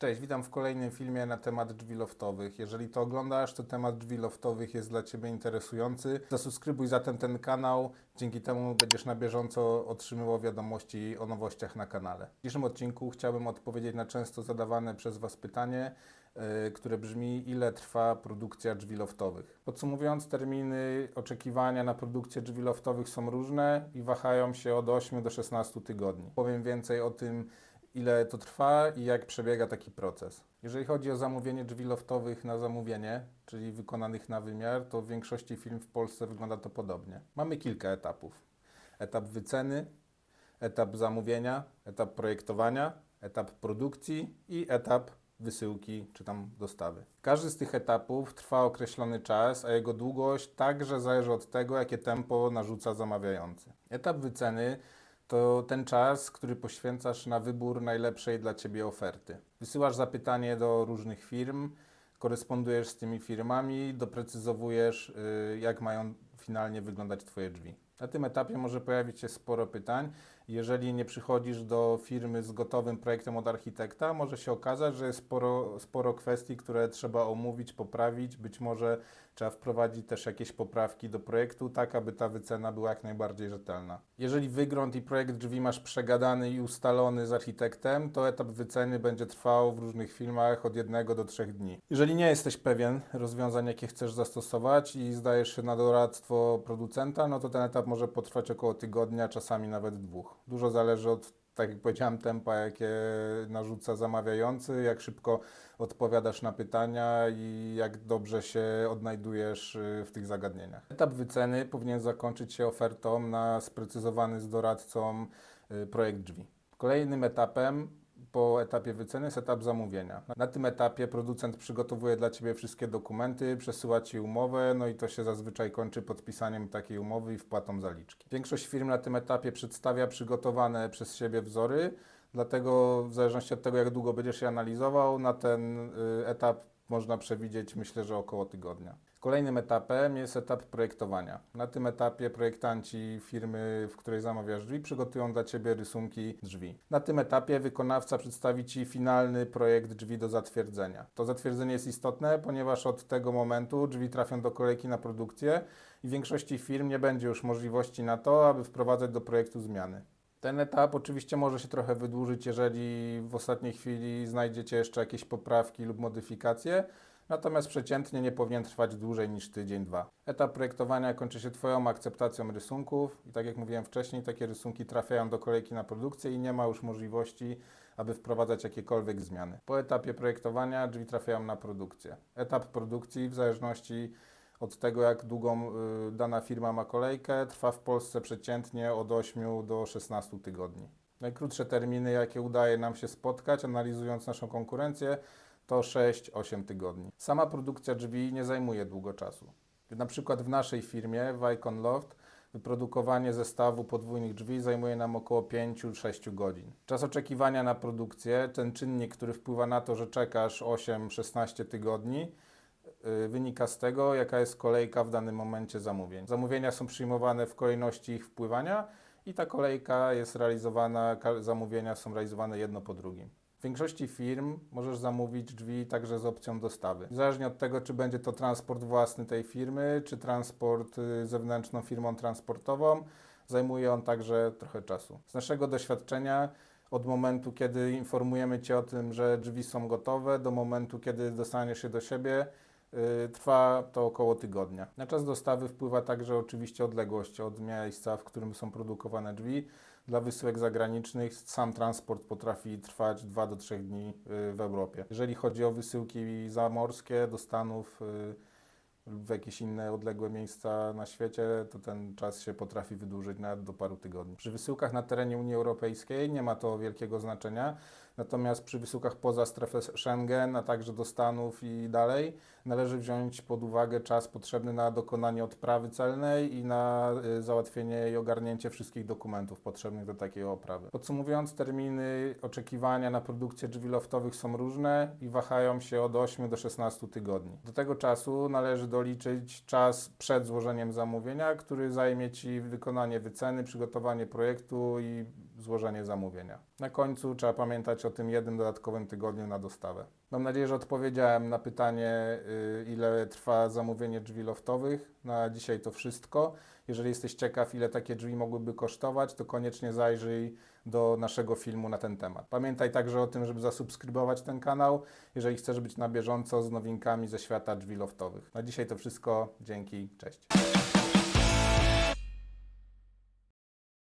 Cześć, witam w kolejnym filmie na temat drzwi loftowych. Jeżeli to oglądasz, to temat drzwi loftowych jest dla Ciebie interesujący. Zasubskrybuj zatem ten kanał, dzięki temu będziesz na bieżąco otrzymywał wiadomości o nowościach na kanale. W dzisiejszym odcinku chciałbym odpowiedzieć na często zadawane przez Was pytanie, yy, które brzmi, ile trwa produkcja drzwi loftowych. Podsumowując, terminy oczekiwania na produkcję drzwi loftowych są różne i wahają się od 8 do 16 tygodni. Powiem więcej o tym, ile to trwa i jak przebiega taki proces. Jeżeli chodzi o zamówienie drzwi loftowych na zamówienie, czyli wykonanych na wymiar, to w większości firm w Polsce wygląda to podobnie. Mamy kilka etapów. Etap wyceny, etap zamówienia, etap projektowania, etap produkcji i etap wysyłki czy tam dostawy. Każdy z tych etapów trwa określony czas, a jego długość także zależy od tego, jakie tempo narzuca zamawiający. Etap wyceny to ten czas, który poświęcasz na wybór najlepszej dla Ciebie oferty. Wysyłasz zapytanie do różnych firm, korespondujesz z tymi firmami, doprecyzowujesz, y, jak mają finalnie wyglądać Twoje drzwi. Na tym etapie może pojawić się sporo pytań. Jeżeli nie przychodzisz do firmy z gotowym projektem od architekta, może się okazać, że jest sporo, sporo kwestii, które trzeba omówić, poprawić. Być może trzeba wprowadzić też jakieś poprawki do projektu, tak aby ta wycena była jak najbardziej rzetelna. Jeżeli wygląd i projekt drzwi masz przegadany i ustalony z architektem, to etap wyceny będzie trwał w różnych firmach od jednego do trzech dni. Jeżeli nie jesteś pewien rozwiązań, jakie chcesz zastosować i zdajesz się na doradztwo producenta, no to ten etap może potrwać około tygodnia, czasami nawet dwóch. Dużo zależy od, tak jak powiedziałem, tempa, jakie narzuca zamawiający, jak szybko odpowiadasz na pytania i jak dobrze się odnajdujesz y, w tych zagadnieniach. Etap wyceny powinien zakończyć się ofertą na sprecyzowany z doradcą y, projekt drzwi. Kolejnym etapem po etapie wyceny jest etap zamówienia. Na tym etapie producent przygotowuje dla Ciebie wszystkie dokumenty, przesyła Ci umowę, no i to się zazwyczaj kończy podpisaniem takiej umowy i wpłatą zaliczki. Większość firm na tym etapie przedstawia przygotowane przez siebie wzory, dlatego w zależności od tego, jak długo będziesz je analizował, na ten y, etap można przewidzieć myślę, że około tygodnia. Kolejnym etapem jest etap projektowania. Na tym etapie projektanci firmy, w której zamawiasz drzwi, przygotują dla Ciebie rysunki drzwi. Na tym etapie wykonawca przedstawi Ci finalny projekt drzwi do zatwierdzenia. To zatwierdzenie jest istotne, ponieważ od tego momentu drzwi trafią do kolejki na produkcję i w większości firm nie będzie już możliwości na to, aby wprowadzać do projektu zmiany. Ten etap oczywiście może się trochę wydłużyć, jeżeli w ostatniej chwili znajdziecie jeszcze jakieś poprawki lub modyfikacje, natomiast przeciętnie nie powinien trwać dłużej niż tydzień, dwa. Etap projektowania kończy się Twoją akceptacją rysunków i tak jak mówiłem wcześniej, takie rysunki trafiają do kolejki na produkcję i nie ma już możliwości, aby wprowadzać jakiekolwiek zmiany. Po etapie projektowania drzwi trafiają na produkcję. Etap produkcji w zależności od tego, jak długą y, dana firma ma kolejkę, trwa w Polsce przeciętnie od 8 do 16 tygodni. Najkrótsze terminy, jakie udaje nam się spotkać, analizując naszą konkurencję, to 6-8 tygodni. Sama produkcja drzwi nie zajmuje długo czasu. Na przykład w naszej firmie, w Icon Loft, wyprodukowanie zestawu podwójnych drzwi zajmuje nam około 5-6 godzin. Czas oczekiwania na produkcję, ten czynnik, który wpływa na to, że czekasz 8-16 tygodni, y, wynika z tego, jaka jest kolejka w danym momencie zamówień. Zamówienia są przyjmowane w kolejności ich wpływania i ta kolejka jest realizowana, zamówienia są realizowane jedno po drugim. W większości firm możesz zamówić drzwi także z opcją dostawy. Zależnie od tego, czy będzie to transport własny tej firmy, czy transport y, zewnętrzną firmą transportową, zajmuje on także trochę czasu. Z naszego doświadczenia, od momentu, kiedy informujemy Cię o tym, że drzwi są gotowe, do momentu, kiedy dostaniesz je do siebie, y, trwa to około tygodnia. Na czas dostawy wpływa także oczywiście odległość od miejsca, w którym są produkowane drzwi. Dla wysyłek zagranicznych sam transport potrafi trwać 2 do 3 dni y, w Europie. Jeżeli chodzi o wysyłki zamorskie do Stanów y, lub w jakieś inne odległe miejsca na świecie, to ten czas się potrafi wydłużyć nawet do paru tygodni. Przy wysyłkach na terenie Unii Europejskiej nie ma to wielkiego znaczenia, natomiast przy wysyłkach poza strefę Schengen, a także do Stanów i dalej, należy wziąć pod uwagę czas potrzebny na dokonanie odprawy celnej i na y, załatwienie i ogarnięcie wszystkich dokumentów potrzebnych do takiej oprawy. Podsumowując, terminy oczekiwania na produkcję drzwi loftowych są różne i wahają się od 8 do 16 tygodni. Do tego czasu należy doliczyć czas przed złożeniem zamówienia, który zajmie Ci wykonanie wyceny, przygotowanie projektu i złożenie zamówienia. Na końcu trzeba pamiętać o tym jednym dodatkowym tygodniu na dostawę. Mam nadzieję, że odpowiedziałem na pytanie, y, ile trwa zamówienie drzwi loftowych. Na dzisiaj to wszystko. Jeżeli jesteś ciekaw, ile takie drzwi mogłyby kosztować, to koniecznie zajrzyj do naszego filmu na ten temat. Pamiętaj także o tym, żeby zasubskrybować ten kanał, jeżeli chcesz być na bieżąco z nowinkami ze świata drzwi loftowych. Na dzisiaj to wszystko. Dzięki, cześć.